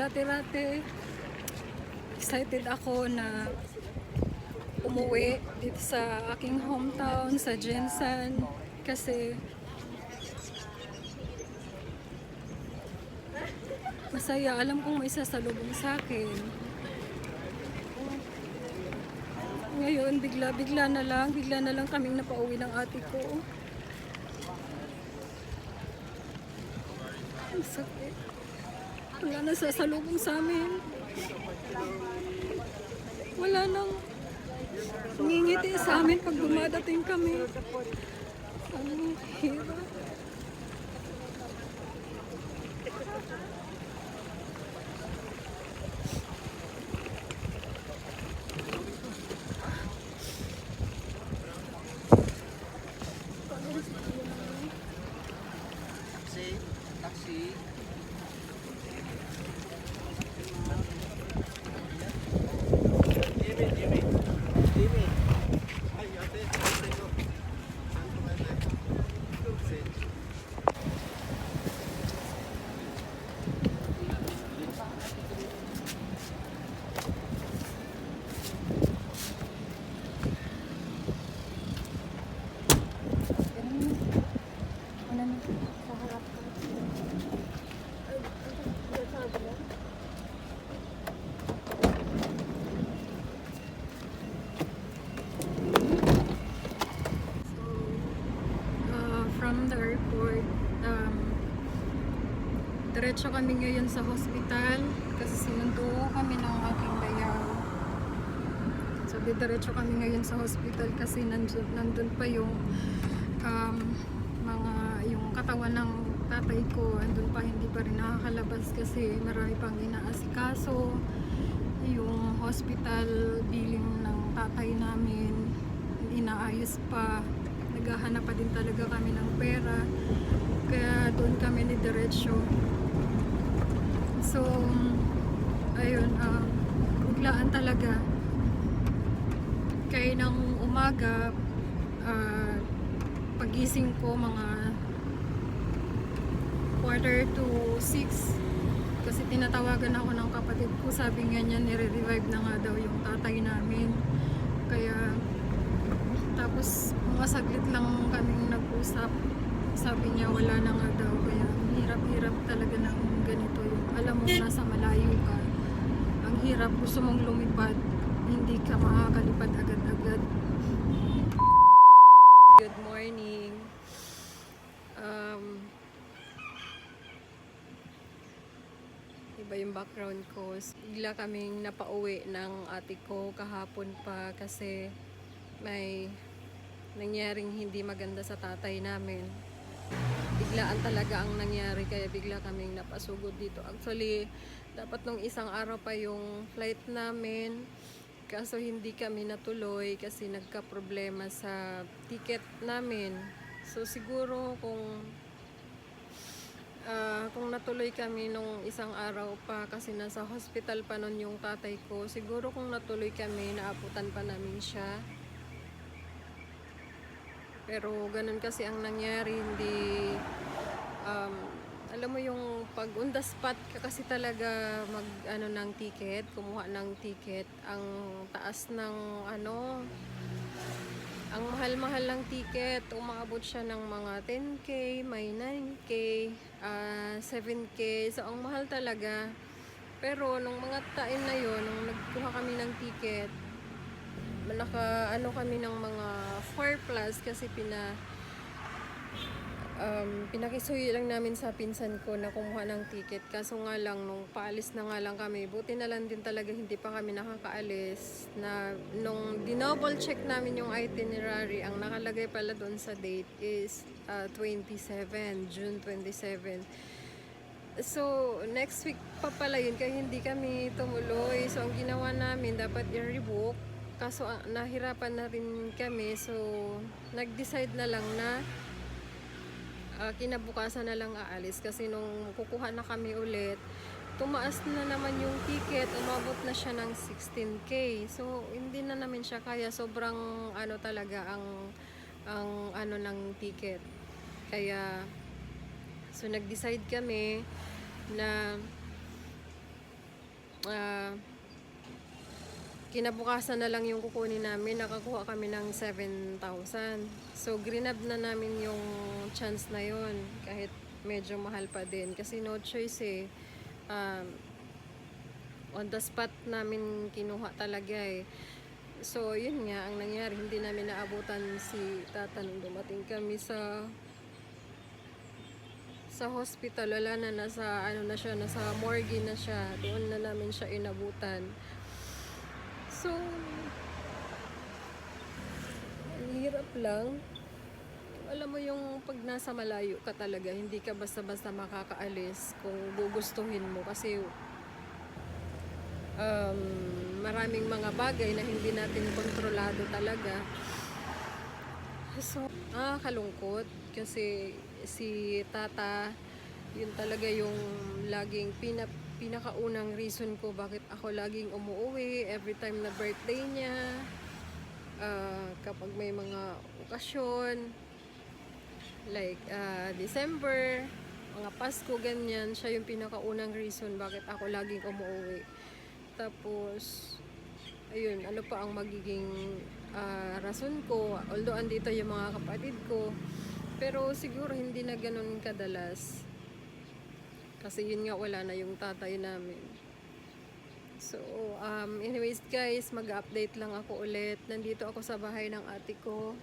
dati-dati, excited ako na umuwi dito sa aking hometown, sa Jensen. Kasi masaya. Alam kong may sasalubong sa akin. Ngayon, bigla-bigla na lang, bigla na lang kaming napauwi ng ate ko. Sakit. Wala na sasalubong sa amin. Wala nang ngingiti sa amin pag dumadating kami. Ang hirap. Taxi, taxi. Jimmy, Jimmy. Jimmy. Ay, ate, ate ko. Ano ba na? Taxi. uh, from the airport, um, diretso kami ngayon sa hospital kasi sinundo kami ng aking bayaw. So, diretso kami ngayon sa hospital kasi nandun, nandun pa yung um, mga, yung katawan ng tatay ko, andun pa hindi pa rin nakakalabas kasi marami pang inaasikaso. Yung hospital billing ng tatay namin inaayos pa. Naghahanap pa din talaga kami ng pera. Kaya doon kami ni Diretso so ayun um, biglaan talaga. Kaya ng umaga ah, pagising ko mga quarter to six kasi tinatawagan ako ng kapatid ko. Sabi nga niya nire-revive na nga daw yung tatay namin. Kaya tapos mga saglit lang kaming nag-usap. Sabi niya wala na nga daw. Kaya hirap-hirap talaga ganito mo nasa malayo ka ang hirap gusto mong lumipad hindi ka makakalipad agad-agad Good morning um, iba yung background ko. Bigla kaming napauwi ng ate ko kahapon pa kasi may nangyaring hindi maganda sa tatay namin. Biglaan talaga ang nangyari kaya bigla kaming napasugod dito. Actually, dapat nung isang araw pa yung flight namin kaso hindi kami natuloy kasi nagka-problema sa ticket namin. So siguro kung Ah, kung natuloy kami nung isang araw pa kasi nasa hospital pa nun yung tatay ko, siguro kung natuloy kami, naabutan pa namin siya. Pero ganun kasi ang nangyari, hindi um, alam mo yung pag on the spot ka kasi talaga mag ano ng ticket, kumuha ng ticket, ang taas ng ano ang mahal-mahal ng ticket, umaabot siya ng mga 10k, may 9k, ah, 7k. So, ang mahal talaga. Pero, nung mga time na yon nung nagkuha kami ng ticket, naka, ano kami ng mga 4 plus kasi pina, um, pinakisuyo lang namin sa pinsan ko na kumuha ng ticket. Kaso nga lang, nung paalis na nga lang kami, buti na lang din talaga hindi pa kami nakakaalis. Na, nung dinouble check namin yung itinerary, ang nakalagay pala doon sa date is uh, 27, June 27. So, next week pa pala yun, kaya hindi kami tumuloy. So, ang ginawa namin, dapat i-rebook. Kaso, ah, nahirapan na rin kami. So, nag-decide na lang na ah, kinabukasan na lang aalis. Kasi nung kukuha na kami ulit tumaas na naman yung ticket. Umabot na siya ng 16k so hindi na namin siya kaya. Sobrang ano talaga ang ang ano ng ticket. Kaya so nag-decide kami na ah, kinabukasan na lang yung kukunin namin, nakakuha kami ng 7,000. So, grinab na namin yung chance na yon kahit medyo mahal pa din. Kasi no choice eh. Um, on the spot namin kinuha talaga eh. So, yun nga, ang nangyari, hindi namin naabutan si tata nung dumating kami sa sa hospital, wala na, nasa, ano na siya, nasa morgue na siya. Doon na namin siya inabutan. So, hirap lang. Alam mo yung pag nasa malayo ka talaga, hindi ka basta-basta makakaalis kung gugustuhin mo. Kasi um, maraming mga bagay na hindi natin kontrolado talaga. So, ah, kalungkot kasi si tata, yun talaga yung laging pina, pinakaunang reason ko bakit ako laging umuwi every time na birthday niya. Ah, kapag may mga okasyon, like ah, December, mga Pasko, ganyan, siya yung pinakaunang reason bakit ako laging umuwi. Tapos, ayun, ano pa ang magiging ah, rason ko. Although andito yung mga kapatid ko, pero siguro hindi na ganun kadalas. Kasi yun nga wala na yung tatay namin. So, um, anyways guys, mag-update lang ako ulit. Nandito ako sa bahay ng ate ko.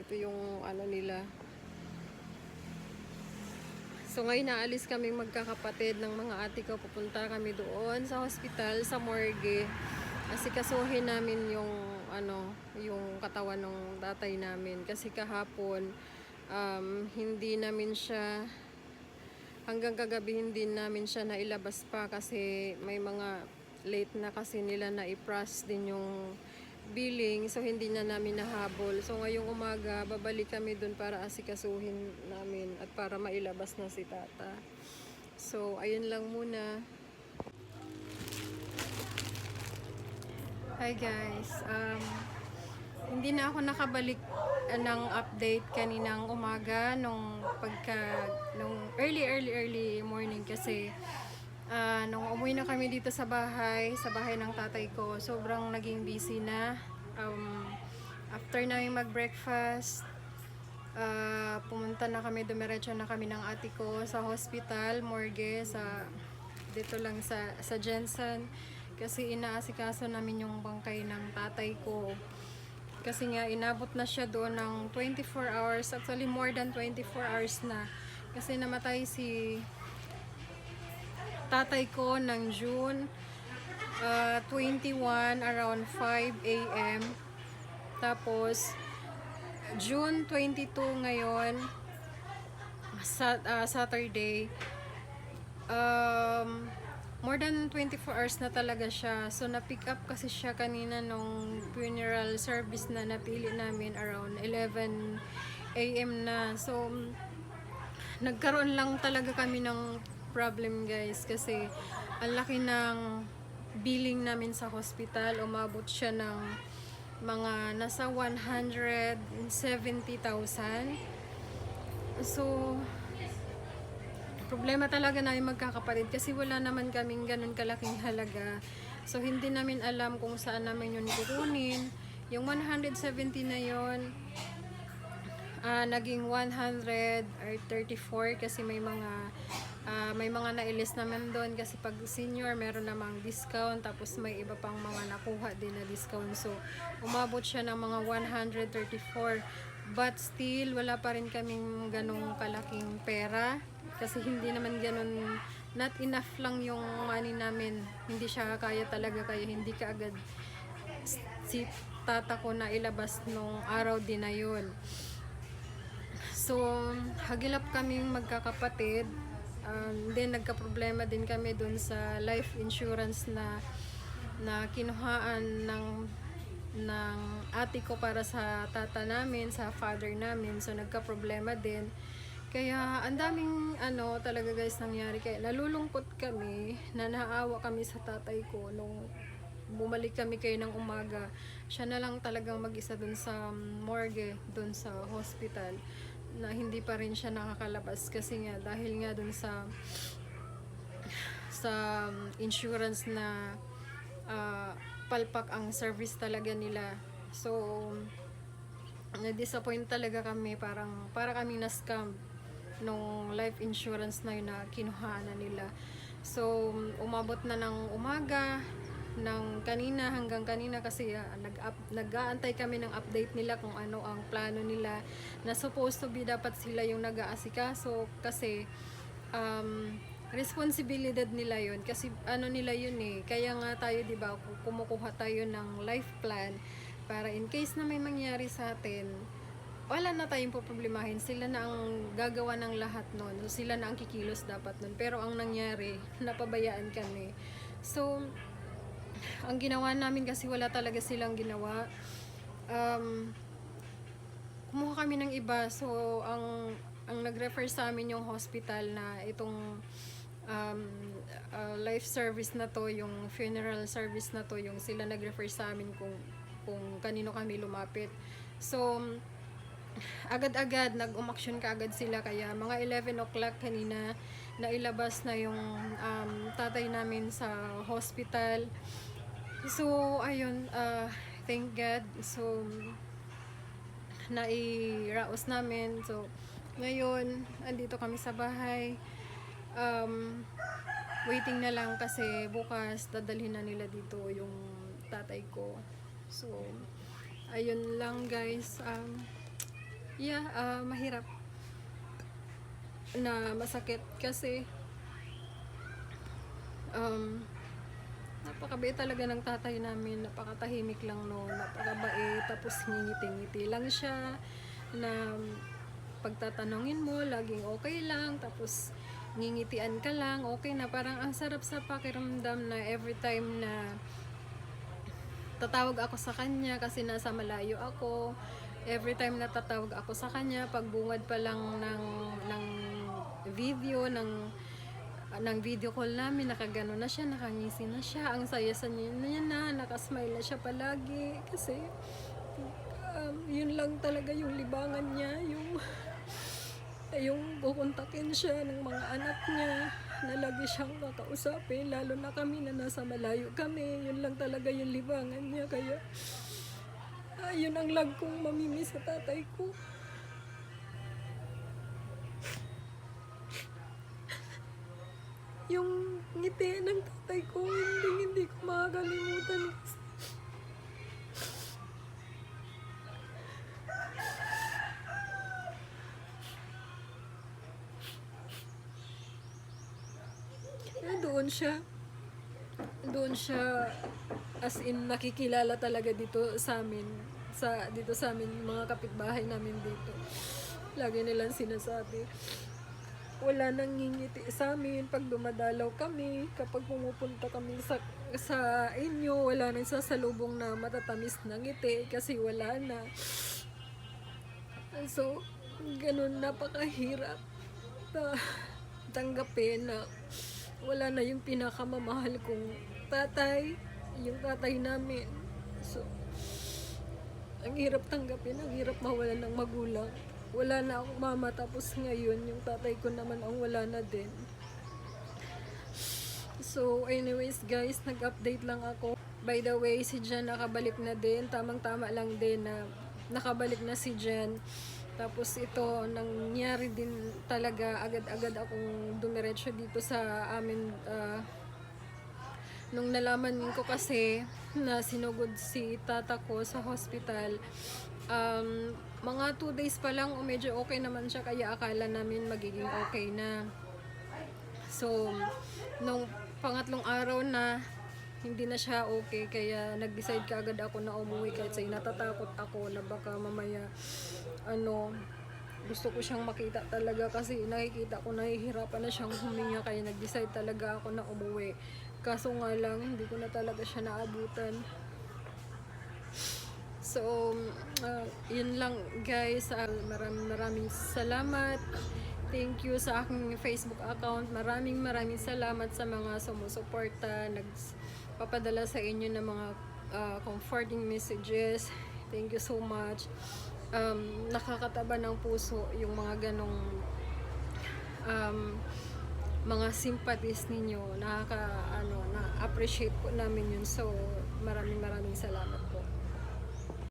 Ito yung ano nila. So ngayon naalis kaming magkakapatid ng mga ate ko. Pupunta kami doon sa hospital, sa morgue. Kasi kasuhin namin yung ano, yung katawan ng tatay namin. Kasi kahapon, um, hindi namin siya hanggang kagabi hindi namin siya nailabas pa kasi may mga late na kasi nila na i-process din yung billing. So hindi na namin nahabol. So ngayong umaga babalik kami dun para asikasuhin namin at para mailabas na si tata. So ayun lang muna. Hi guys. Um, hindi na ako nakabalik uh, ng update kaninang umaga nung pagka nung early early early morning kasi ah, nung umuwi na kami dito sa bahay, sa bahay ng tatay ko, sobrang naging busy na. Um, after namin mag-breakfast, ah, pumunta na kami, dumiretso na kami ng ate ko sa hospital, morgue, sa dito lang sa sa Jensen kasi inaasikaso namin yung bangkay ng tatay ko kasi nga inabot na siya doon ng 24 hours actually more than 24 hours na kasi namatay si tatay ko ng June uh, 21 around 5 a.m. Tapos June 22 ngayon sa, uh, Saturday um, more than 24 hours na talaga siya. So, na-pick up kasi siya kanina nung funeral service na napili namin around 11 a.m. na. So, nagkaroon lang talaga kami ng problem guys kasi ang laki ng billing namin sa hospital umabot siya ng mga nasa 170,000 so problema talaga namin magkakapatid kasi wala naman kaming ganun kalaking halaga. So hindi namin alam kung saan namin yun kukunin. Yung 170 na yon ah naging 100 or 34 kasi may mga ah, may mga nailis naman doon kasi pag senior meron namang discount tapos may iba pang mga nakuha din na discount. So umabot siya ng mga 134 but still wala pa rin kaming ganong kalaking pera. Kasi hindi naman ganon not enough lang yung money namin. Hindi siya kaya talaga kaya hindi ka agad si tata ko na ilabas nung araw din na yun. So, hagilap kaming magkakapatid. Um, then, nagka-problema din kami dun sa life insurance na na kinuhaan ng ng ate ko para sa tata namin, sa father namin. So, nagka-problema din. Kaya, ang daming, ano, talaga guys, nangyari. Kaya, nalulungkot kami, na naawa kami sa tatay ko nung bumalik kami kayo ng umaga. Siya na lang talagang mag-isa dun sa morgue, dun sa hospital na hindi pa rin siya nakakalabas kasi nga dahil nga dun sa sa insurance na ah, palpak ang service talaga nila. So, na-disappoint talaga kami. Parang, para kami na-scam nung life insurance na yun na kinuha na nila. So, umabot na ng umaga, ng kanina hanggang kanina kasi ah, nag-up, nag-aantay kami ng update nila kung ano ang plano nila na supposed to be dapat sila yung nag-aasikaso kasi um, responsibilidad nila yun. Kasi ano nila yun eh kaya nga tayo di ba kumukuha tayo ng life plan para in case na may mangyari sa atin wala na tayong poproblemahin. Sila na ang gagawa ng lahat nun. So, sila na ang kikilos dapat nun. Pero ang nangyari napabayaan kami. So ang ginawa namin kasi wala talaga silang ginawa. Um, kumuha kami ng iba. So ang ang nag-refer sa amin yung hospital na itong um, uh, life service na to yung funeral service na to yung sila nag-refer sa amin kung kung kanino kami lumapit. So agad-agad nag-umaksyon ka agad sila. Kaya mga 11 o'clock kanina nailabas na yung um, tatay namin sa hospital. So ayun uh, thank God. So nairaos namin. So ngayon andito kami sa bahay um, waiting na lang kasi bukas dadalhin na nila dito yung tatay ko. So ayun lang guys. Um, yeah ah, mahirap na masakit kasi um, napakabait talaga ng tatay namin. Napakatahimik lang no napakabait. Tapos ngingiti-ngiti lang siya na pagtatanungin mo laging okay lang. Tapos ngingitian ka lang okay na. Parang ang sarap sa pakiramdam na every time na tatawag ako sa kanya kasi nasa malayo ako every time na tatawag ako sa kanya pagbungad pa lang ng ng video ng ng video call namin nakagano na siya nakangisi na siya. Ang saya sa niya na nakasmile na siya palagi. Kasi um, yun lang talaga yung libangan niya yung yung kukontakin siya ng mga anak niya na lagi siyang kakausapin lalo na kami na nasa malayo kami yun lang talaga yung libangan niya kaya ah, yun ang lag kong mamimiss sa tatay ko. Yung ngiti ng tatay ko hindi hindi ko makakalimutan. Eh, siya. Doon siya as in nakikilala talaga dito sa amin. Sa, dito sa amin, mga kapitbahay namin dito. Lagi nilang sinasabi. Wala nang ngingiti sa amin pag dumadalaw kami. Kapag pumupunta kami sa, sa inyo, wala nang sasalubong na matatamis na ngiti kasi wala na. So, ganun napakahirap na tanggapin na wala na yung pinakamamahal kong tatay, yung tatay namin. So, ang hirap tanggapin, ang hirap mawalan ng magulang. Wala na akong mama, tapos ngayon, yung tatay ko naman ang wala na din. So, anyways guys, nag-update lang ako. By the way, si Jan nakabalik na din. Tamang-tama lang din na nakabalik na si Jan. Tapos ito, nangyari din talaga agad-agad akong dumiretso dito sa amin. ah, nung nalaman ko kasi na sinugod si tata ko sa hospital, um, mga 2 days pa lang, o medyo okay naman siya, kaya akala namin magiging okay na. So, nung pangatlong araw na hindi na siya okay kaya nag-decide ka agad ako na umuwi kahit sa natatakot ako na baka mamaya ano gusto ko siyang makita talaga kasi nakikita ko nahihirapan na siyang huminga kaya nag-decide talaga ako na umuwi kaso nga lang hindi ko na talaga siya naabutan So, uh, yun lang guys. Uh, maraming maraming salamat. Thank you sa aking Facebook account. Maraming maraming salamat sa mga sumusuporta, nagpapadala sa inyo ng mga uh, comforting messages. Thank you so much. Um, nakakataba ng puso yung mga ganong um, mga sympathies ninyo. Nakaka, ano, na-appreciate po namin yun. So, maraming maraming salamat.